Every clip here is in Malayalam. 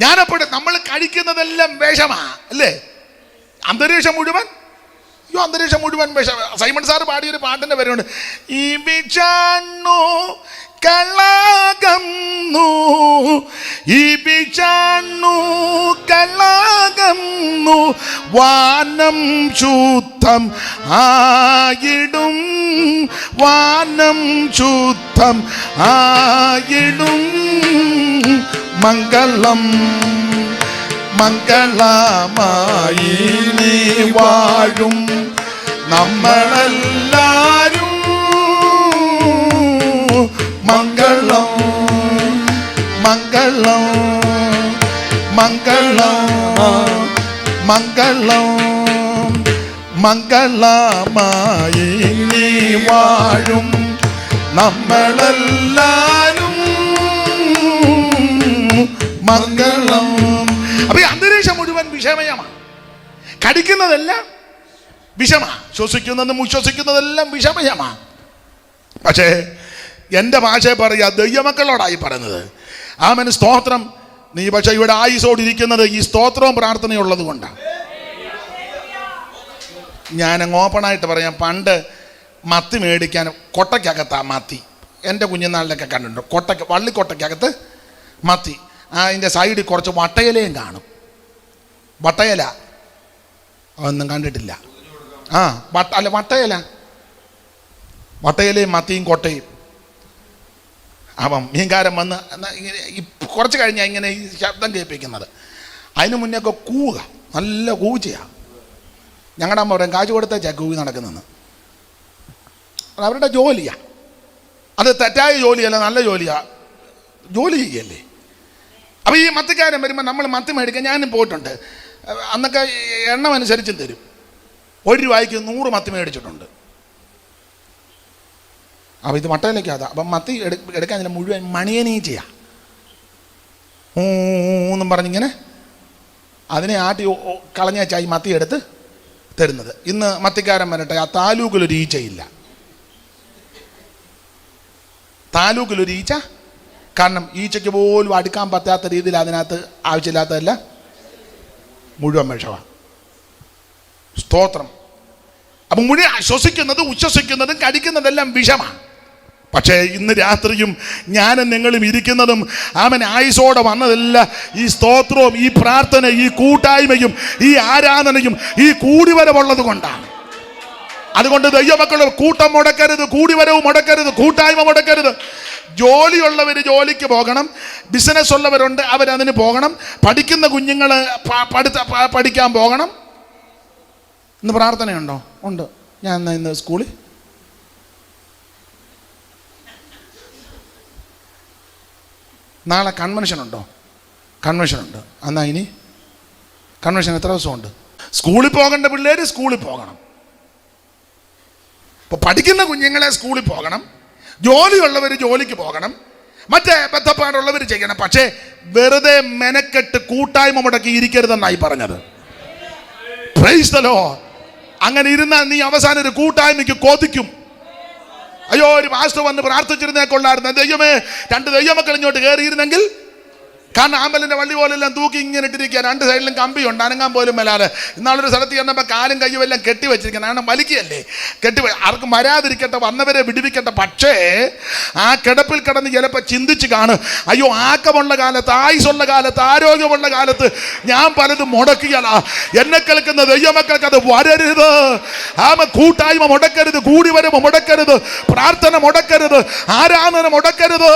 ഞാനപ്പോഴും നമ്മൾ കഴിക്കുന്നതെല്ലാം വിഷമാ അല്ലേ? അന്തരീക്ഷം മുഴുവൻ? അയ്യോ അന്തരീക്ഷം മുഴുവൻ വേഷം. സൈമൺ സാർ പാടിയൊരു പാട്ടിന്റെ പേരുണ്ട്. ഈ വിഷാണു കലാകുന്നു ഈ വിഷാണു കലാകുന്നു വാനം ശുദ്ധം ആയിടും. വാനം ശുദ്ധം ആയിടും മംഗളം. മംഗളമായി നീ വാഴും നമ്മളെല്ലാരും മംഗളം. മംഗളം. മംഗളം. മംഗളം മംഗളമായി നീ വാഴും നമ്മളെല്ലാരും മംഗളം. അപ്പൊ അന്തരീക്ഷം മുഴുവൻ വിഷമയമാണ്. കടിക്കുന്നതെല്ലാം വിഷമ ശ്വസിക്കുന്നതും ഉശ്വസിക്കുന്നതെല്ലാം വിഷമയമാണ്. പക്ഷേ എന്റെ ഭാഷയെ പറയുക ദൈവമക്കളോടായി പറയുന്നത്. ആമന് സ്തോത്രം. നീ പക്ഷേ ഇവിടെ ആയുസോടിരിക്കുന്നത് ഈ സ്തോത്രവും പ്രാർത്ഥനയുള്ളത് കൊണ്ടാണ് ഞാൻ ഓപ്പണായിട്ട് പറയാം. പണ്ട് മത്തി മേടിക്കാൻ കൊട്ടയ്ക്കകത്താ മത്തി. എന്റെ കുഞ്ഞുനാളിലൊക്കെ കണ്ടിട്ടുണ്ട്. കൊട്ടയ്ക്ക് വള്ളിക്കൊട്ടയ്ക്കകത്ത് മത്തി. ആ അതിന്റെ സൈഡിൽ കുറച്ച് വട്ടയിലയും കാണും. വട്ടയില? ഒന്നും കണ്ടിട്ടില്ല. ആ വട്ട അല്ല വട്ടയില. വട്ടയിലയും മത്തിയും കൊട്ടയും. അപ്പം മീൻകാരൻ വന്ന് കുറച്ച് കഴിഞ്ഞാൽ ഇങ്ങനെ ഈ ശബ്ദം കേൾപ്പിക്കുന്നത്. അതിന് മുന്നേ ഒക്കെ കൂവുക. നല്ല കൂച്ചയാണ് ഞങ്ങളുടെ അമ്മ പറയും കാശ് കൊടുത്തേച്ചാ കൂവി നടക്കുന്നതെന്ന് അത് അവരുടെ ജോലിയാണ് അത് തെറ്റായ ജോലിയല്ല നല്ല ജോലിയാ. ജോലി ചെയ്യല്ലേ? അപ്പോൾ ഈ മത്തിക്കാരൻ വരുമ്പോൾ നമ്മൾ മത്തി മേടിക്കാൻ ഞാനും പോയിട്ടുണ്ട്. അന്നൊക്കെ എണ്ണം അനുസരിച്ചും തരും. ഒരു രൂപയ്ക്ക് നൂറ് മത്തി മേടിച്ചിട്ടുണ്ട്. അപ്പോൾ ഇത് മട്ടയിലേക്ക് അതാ. അപ്പം മത്തി എടുക്കാൻ മുഴുവൻ മണിയനീച്ചയാ ഊന്നും പറഞ്ഞിങ്ങനെ അതിനെ ആട്ടി കളഞ്ഞാച്ചായി മത്തി എടുത്ത് തരുന്നത്. ഇന്ന് മത്തിക്കാരൻ വരട്ടെ ആ താലൂക്കിലൊരു ഈച്ചയില്ല. താലൂക്കിലൊരു ഈച്ച. കാരണം ഈച്ചയ്ക്ക് പോലും അടുക്കാൻ പറ്റാത്ത രീതിയിൽ അതിനകത്ത് ആവശ്യമില്ലാത്തതല്ല. മുഴുവൻ വിഷമാണ് സ്തോത്രം. അപ്പം മുഴുവൻ ശ്വസിക്കുന്നതും ഉച്ഛസിക്കുന്നതും കടിക്കുന്നതെല്ലാം വിഷമാണ്. പക്ഷേ ഇന്ന് രാത്രിയും ഞാനും നിങ്ങളും ഇരിക്കുന്നതും ആമൻ ആയുസോടെ വന്നതല്ല. ഈ സ്തോത്രവും ഈ പ്രാർത്ഥന ഈ കൂട്ടായ്മയും ഈ ആരാധനയും ഈ കൂടിവരവുള്ളത് കൊണ്ടാണ് അതുകൊണ്ട് ദൈവമക്കൾ കൂട്ടം മുടക്കരുത് കൂടിവരവ് മുടക്കരുത് കൂട്ടായ്മ മുടക്കരുത്. ജോലിയുള്ളവർ ജോലിക്ക് പോകണം ബിസിനസ് ഉള്ളവരുണ്ട് അവരതിന് പോകണം പഠിക്കുന്ന കുഞ്ഞുങ്ങൾ പഠിത്ത പഠിക്കാൻ പോകണം. ഇന്ന് പ്രാർത്ഥനയുണ്ടോ? ഉണ്ട്. ഞാൻ ഇന്ന് സ്കൂളിൽ? നാളെ കൺവെൻഷൻ ഉണ്ടോ? കൺവെൻഷൻ ഉണ്ട്. എന്നാ ഇനി? കൺവെൻഷൻ എത്ര ദിവസമുണ്ട്? സ്കൂളിൽ പോകേണ്ട പിള്ളേർ സ്കൂളിൽ പോകണം. ഇപ്പോൾ പഠിക്കുന്ന കുഞ്ഞുങ്ങളെ സ്കൂളിൽ പോകണം. ജോലിയുള്ളവർ ജോലിക്ക് പോകണം. മറ്റേ ബന്ധപ്പാടുള്ളവർ ചെയ്യണം. പക്ഷേ വെറുതെ മെനക്കെട്ട് കൂട്ടായ്മ മുടക്കി ഇരിക്കരുതെന്നായി പറഞ്ഞത്. Lord. അങ്ങനെ ഇരുന്നാൽ നീ അവസാനം ഒരു കൂട്ടായ്മയ്ക്ക് കൊതിക്കും. അയ്യോ ഒരു മാസ്റ്റർ വന്ന് പ്രാർത്ഥിച്ചിരുന്നേ കൊള്ളായിരുന്നു. ദൈവമേ രണ്ട് ദൈവമക്കൾ ഇങ്ങോട്ട് കയറിയിരുന്നെങ്കിൽ കാരണം ആമ്പലിന്റെ വള്ളി പോലെല്ലാം തൂക്കി ഇങ്ങനെ ഇട്ടിരിക്കുക രണ്ട് സൈഡിലും കമ്പിയുണ്ട്. അനങ്ങാൻ പോലും മേലാതെ. ഇന്നാളൊരു സ്ഥലത്ത് ചെന്നപ്പോൾ കാലും കയ്യും എല്ലാം കെട്ടി വെച്ചിരിക്കണം കാരണം വലിക്കുകയല്ലേ? കെട്ടി ആർക്കും വരാതിരിക്കട്ടെ വന്നവരെ വിടിവിക്കട്ടെ. പക്ഷേ ആ കിടപ്പിൽ കിടന്ന് ചിലപ്പോൾ ചിന്തിച്ച് കാണും. അയ്യോ ആക്കമുള്ള കാലത്ത് ആയുസുള്ള കാലത്ത് ആരോഗ്യമുള്ള കാലത്ത് ഞാൻ പലതും മുടക്കുകയാണ് എന്നെ കേൾക്കുന്ന ദൈവമക്കൾക്ക് അത് വരരുത്. ആമ കൂട്ടായ്മ മുടക്കരുത് കൂടി വരവ് മുടക്കരുത് പ്രാർത്ഥന മുടക്കരുത് ആരാധന മുടക്കരുത്.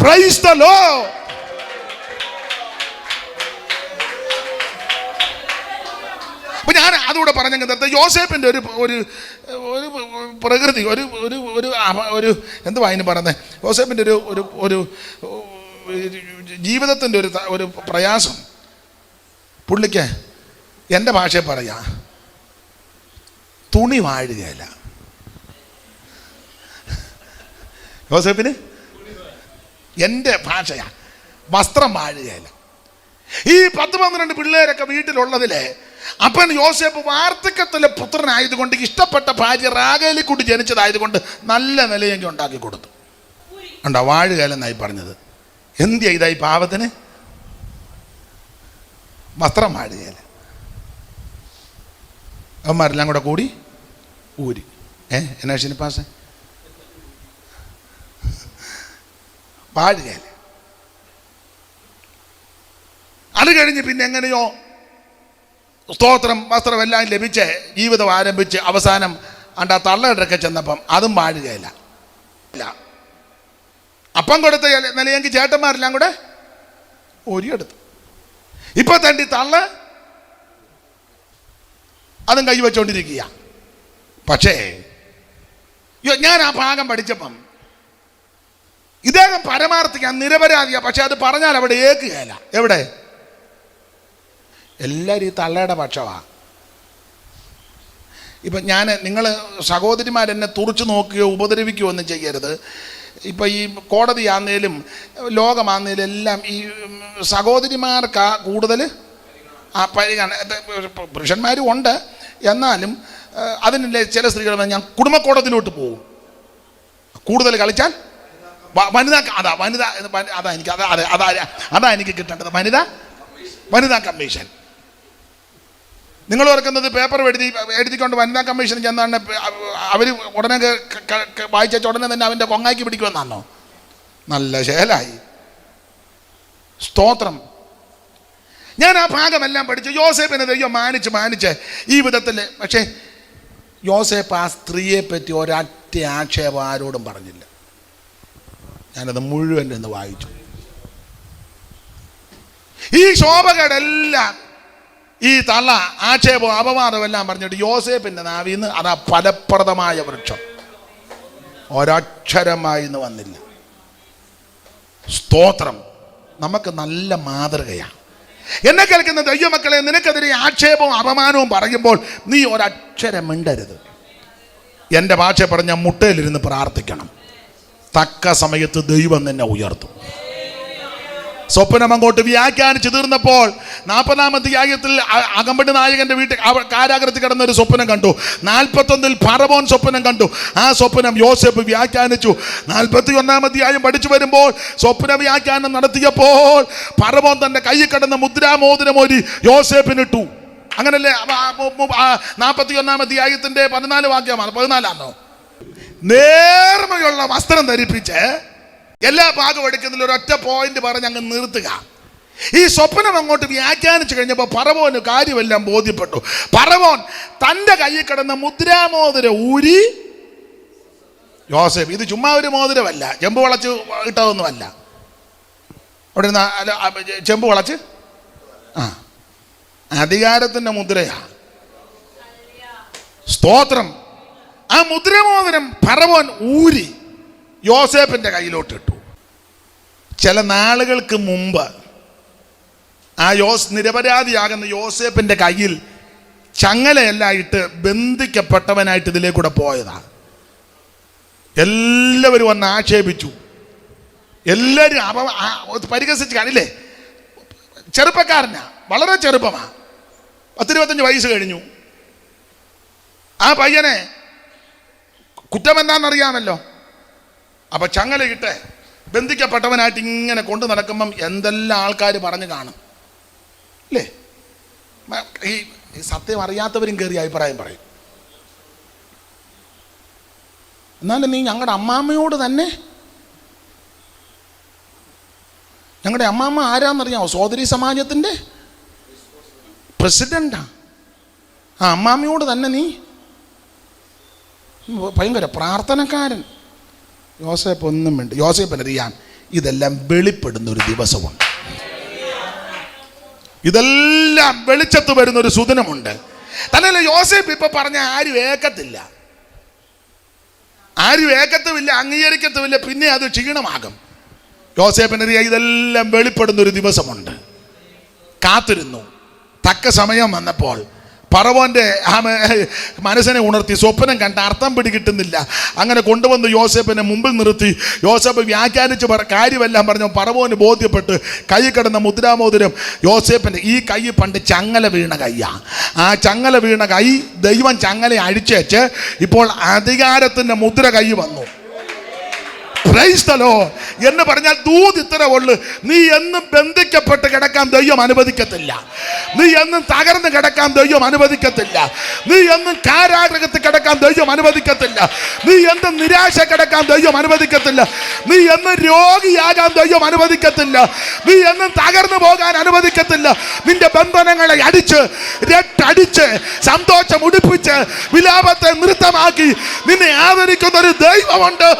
പ്രൈസ് ദ ലോ അതുകൂടെ പറഞ്ഞെങ്കിൽ നേരത്തെ യോസേപ്പിന്റെ ഒരു ഒരു ഒരു പ്രകൃതി ഒരു ഒരു ഒരു ഒരു എന്തുവാ അതിന് പറയുന്നത് യോസേപ്പിന്റെ ഒരു ഒരു ഒരു ജീവിതത്തിന്റെ ഒരു ഒരു പ്രയാസം. പുള്ളിക്ക് എന്റെ ഭാഷയെ പറയാ തുണി വാഴുകയല്ല. യോസേപ്പിന്? എന്റെ ഭാഷയാ വസ്ത്രം വാഴുകയല്ല. ഈ പത്ത് പന്ത്രണ്ട് പിള്ളേരൊക്കെ വീട്ടിലുള്ളതിലെ അപ്പൻ യോസേപ്പ് വാർദ്ധക്യത്തിലെ പുത്രനായതുകൊണ്ട് ഇഷ്ടപ്പെട്ട ഭാര്യ റാഗേലി കൂട്ടി ജനിച്ചതായതുകൊണ്ട് നല്ല നിലയെങ്കിൽ ഉണ്ടാക്കി കൊടുത്തു. ഉണ്ടോ എന്നായി പറഞ്ഞത്. എന്തിയാ ഇതായി പാവത്തിന്? വസ്ത്രം വാഴുകയില്ല അവന്മാരെല്ലാം കൂടെ കൂടി ഊരി. ഏ എന്നാ ഷിനിപ്പാസ് വാഴുകയില്ല അത് കഴിഞ്ഞ് പിന്നെ എങ്ങനെയോ സ്തോത്രം വസ്ത്രമെല്ലാം ലഭിച്ച് ജീവിതം ആരംഭിച്ച് അവസാനം അണ്ട തള്ളയിടൊക്കെ ചെന്നപ്പം അതും വാഴുകയില്ല. ഇല്ല. അപ്പം കൊടുത്ത നിലയെങ്കിൽ ചേട്ടന്മാരെല്ലാം കൂടെ ഒരിയെടുത്തു ഇപ്പൊ തണ്ടി തള്ള് അതും കൈവച്ചുകൊണ്ടിരിക്കുക പക്ഷേ ഞാൻ ആ ഭാഗം പഠിച്ചപ്പം ഇദ്ദേഹം പരമാർത്ഥിക്കാൻ നിരപരാധിയാ. പക്ഷെ അത് പറഞ്ഞാൽ അവിടെ ഏക്കുകയല്ല. എവിടെ? എല്ലാവരും ഈ തള്ളയുടെ പക്ഷമാണ് ഇപ്പം ഞാൻ നിങ്ങൾ സഹോദരിമാരെന്നെ തുറച്ചു നോക്കുകയോ ഉപദ്രവിക്കുകയോ ഒന്നും ചെയ്യരുത്. ഇപ്പം ഈ കോടതിയാന്നേലും ലോകമാന്നേലും എല്ലാം ഈ സഹോദരിമാർക്കാ കൂടുതൽ ആ പരിഗണന പുരുഷന്മാരും ഉണ്ട്. എന്നാലും അതിനില്ലേ ചില സ്ത്രീകൾ ഞാൻ കുടുംബ കോടതിയിലോട്ട് പോകും കൂടുതൽ കളിച്ചാൽ വനിതാ അതാ വനിത അതാ എനിക്ക് അതെ അതാ അതാ എനിക്ക് കിട്ടേണ്ടത് വനിത വനിതാ കമ്മീഷൻ. നിങ്ങൾ ഓർക്കുന്നത് പേപ്പർ എഴുതി എഴുതിക്കൊണ്ട് വനിതാ കമ്മീഷൻ ചെന്നാണ് അവർ ഉടനെ വായിച്ച ഉടനെ തന്നെ അവന്റെ കൊങ്ങാക്കി പിടിക്കുമെന്നാണോ? നല്ല ശേലായി. സ്തോത്രം. ഞാൻ ആ ഭാഗമെല്ലാം പഠിച്ചു. യോസേപ്പിനെ ദൈവം മാനിച്ച് മാനിച്ച് ഈ വിധത്തിൽ പക്ഷേ യോസേപ്പ് ആ സ്ത്രീയെ പറ്റി ഒരൊറ്റ ആക്ഷേപം ആരോടും പറഞ്ഞില്ല. ഞാനത് മുഴുവൻ എന്ന് വായിച്ചു. ഈ ശോഭകടെല്ലാം ഈ തള്ള ആക്ഷേപവും അപവാദവും എല്ലാം പറഞ്ഞിട്ട് യോസേപ്പിന്റെ നാവിൽ നിന്ന് അതാ ഫലപ്രദമായ വൃക്ഷം. ഒരക്ഷരമായി വന്നില്ല. സ്തോത്രം. നമുക്ക് നല്ല മാതൃകയാണ് എന്നെ കേൾക്കുന്ന ദൈവമക്കളെ നിനക്കെതിരെ ആക്ഷേപവും അപമാനവും പറയുമ്പോൾ നീ ഒരക്ഷരം മിണ്ടരുത്. എന്റെ ഭാഷ പറഞ്ഞ മുട്ടയിലിരുന്ന് പ്രാർത്ഥിക്കണം. തക്ക സമയത്ത് ദൈവം നിന്നെ ഉയർത്തും. സ്വപ്നം അങ്ങോട്ട് വ്യാഖ്യാനിച്ചു തീർന്നപ്പോൾ നാൽപ്പതാം അധ്യായത്തിൽ അ- അകമ്പടി നായകന്റെ വീട്ടിൽ കാരാഗ്രഹത്തിൽ കിടന്ന ഒരു സ്വപ്നം കണ്ടു. നാൽപ്പത്തൊന്നിൽ പറവോൻ സ്വപ്നം കണ്ടു. ആ സ്വപ്നം യോസെഫ് വ്യാഖ്യാനിച്ചു. നാൽപ്പത്തി ഒന്നാം അധ്യായം പഠിച്ചു വരുമ്പോൾ സ്വപ്ന വ്യാഖ്യാനം നടത്തിയപ്പോൾ പറവോൻ തന്റെ കയ്യിൽ കിടന്ന മുദ്രാമോദനം ഒരു യോസേപ്പിനിട്ടു അങ്ങനല്ലേ? നാൽപ്പത്തി ഒന്നാം അധ്യായത്തിന്റെ പതിനാല് വാക്യമാണ്. പതിനാലാണോ? നേർമയുള്ള വസ്ത്രം ധരിപ്പിച്ച് എല്ലാ ഭാഗം എടുക്കുന്നതിൽ ഒരൊറ്റ പോയിന്റ് പറഞ്ഞ് അങ്ങ് നിർത്തുക. ഈ സ്വപ്നം അങ്ങോട്ട് വ്യാഖ്യാനിച്ചു കഴിഞ്ഞപ്പോൾ പറവോന് കാര്യമെല്ലാം ബോധ്യപ്പെട്ടു. പറവോൻ തന്റെ കയ്യിൽ കിടന്ന മുദ്രാമോതിര ഊരി യോസഫ് ഇത് ചുമ്മാ ഒരു മോതിരമല്ല ചെമ്പ് വളച്ച് ഇട്ടതൊന്നുമല്ല. അവിടെ നിന്ന് ചെമ്പ് വളച്ച്? ആ അധികാരത്തിന്റെ മുദ്രയാ. സ്തോത്രം. ആ മുദ്രമോതിരം പറവോൻ ഊരി യോസേഫിന്റെ കയ്യിലോട്ട് ചില നാളുകൾക്ക് മുമ്പ് ആ യോസ് നിരപരാധിയാകുന്ന യോസേപ്പിന്റെ കയ്യിൽ ചങ്ങലയല്ലായിട്ട് ബന്ധിക്കപ്പെട്ടവനായിട്ട് ഇതിലേക്കൂടെ പോയതാണ് എല്ലാവരും വന്ന് ആക്ഷേപിച്ചു. എല്ലാവരും അപ പരിഹസിച്ച് കാണില്ലേ? ചെറുപ്പക്കാരനാ വളരെ ചെറുപ്പമാ. പത്തിരുപത്തഞ്ച് വയസ്സ് കഴിഞ്ഞു. ആ പയ്യനെ കുറ്റമെന്താണെന്നറിയാമല്ലോ? അപ്പൊ ചങ്ങലയിട്ട് ബന്ധിക്കപ്പെട്ടവനായിട്ട് ഇങ്ങനെ കൊണ്ടു നടക്കുമ്പം എന്തെല്ലാം ആൾക്കാർ പറഞ്ഞു കാണും. അല്ലേ ഈ സത്യം അറിയാത്തവരും കയറി അഭിപ്രായം പറയും. എന്നാലും നീ ഞങ്ങളുടെ അമ്മാമ്മയോട് തന്നെ ഞങ്ങളുടെ അമ്മാമ്മ ആരാന്നറിയാമോ സോദരി സമാജത്തിന്റെ പ്രസിഡന്റാ ആ അമ്മാമ്മയോട് തന്നെ നീ ഭയങ്കര പ്രാർത്ഥനക്കാരൻ. യോസേപ്പ് ഒന്നും വേണ്ട യോസേപ്പിന് അറിയാം ഇതെല്ലാം വെളിപ്പെടുന്ന ഒരു ദിവസമുണ്ട്. ഇതെല്ലാം വെളിച്ചത്ത് വരുന്ന ഒരു സുദിനമുണ്ട്. തന്നെയല്ല യോസേപ്പ് ഇപ്പൊ പറഞ്ഞ ആരും ഏക്കത്തില്ല. ആരും ഏക്കത്തുമില്ല അംഗീകരിക്കത്തുമില്ല പിന്നെ അത് ക്ഷീണമാകും. യോസേപ്പിനറിയാം ഇതെല്ലാം വെളിപ്പെടുന്ന ഒരു ദിവസമുണ്ട്. കാത്തിരുന്നു. തക്ക സമയം വന്നപ്പോൾ പറവോന്റെ ആ മ- മനസ്സിനെ ഉണർത്തി സ്വപ്നം കണ്ട അർത്ഥം പിടികിട്ടുന്നില്ല. അങ്ങനെ കൊണ്ടുവന്ന് യോസേപ്പിനെ മുമ്പിൽ നിർത്തി. യോസേപ്പ് വ്യാഖ്യാനിച്ച് പറ കാര്യമെല്ലാം പറഞ്ഞു. പറവോന് ബോധ്യപ്പെട്ട് കൈ കിടന്ന മുദ്രാമോതിരം യോസേപ്പിന്റെ ഈ കൈ പണ്ട് ചങ്ങല വീണ കൈയാണ് ആ ചങ്ങല വീണ കൈ ദൈവം ചങ്ങല അഴിച്ചേച്ച് ഇപ്പോൾ അധികാരത്തിന്റെ മുദ്ര കൈ വന്നു. ക്രൈസ്തലോ എന്ന് പറഞ്ഞാൽ ദൂത് ഇത്ര ഉള്ളു. നീ എന്നും ബന്ധിക്കപ്പെട്ട് കിടക്കാൻ ദൈവം അനുവദിക്കത്തില്ല. നീ എന്നും തകർന്ന് കിടക്കാൻ ദൈവം അനുവദിക്കത്തില്ല. നീ എന്നും കാരാഗ്രഹത്തിൽ കിടക്കാൻ ദൈവം അനുവദിക്കത്തില്ല. നീ എന്നും നിരാശ കിടക്കാൻ ദൈവം അനുവദിക്കത്തില്ല. നീ എന്നും രോഗിയാകാൻ ദൈവം അനുവദിക്കത്തില്ല. നീ എന്നും തകർന്നു പോകാൻ അനുവദിക്കത്തില്ല. നിന്റെ ബന്ധനങ്ങളെ അടിച്ച് രട്ടടിച്ച് സന്തോഷം ഉടിപ്പിച്ച് വിലാപത്തെ നൃത്തമാക്കി നിന്നെ ആദരിക്കുന്ന ഒരു ദൈവമുണ്ട്.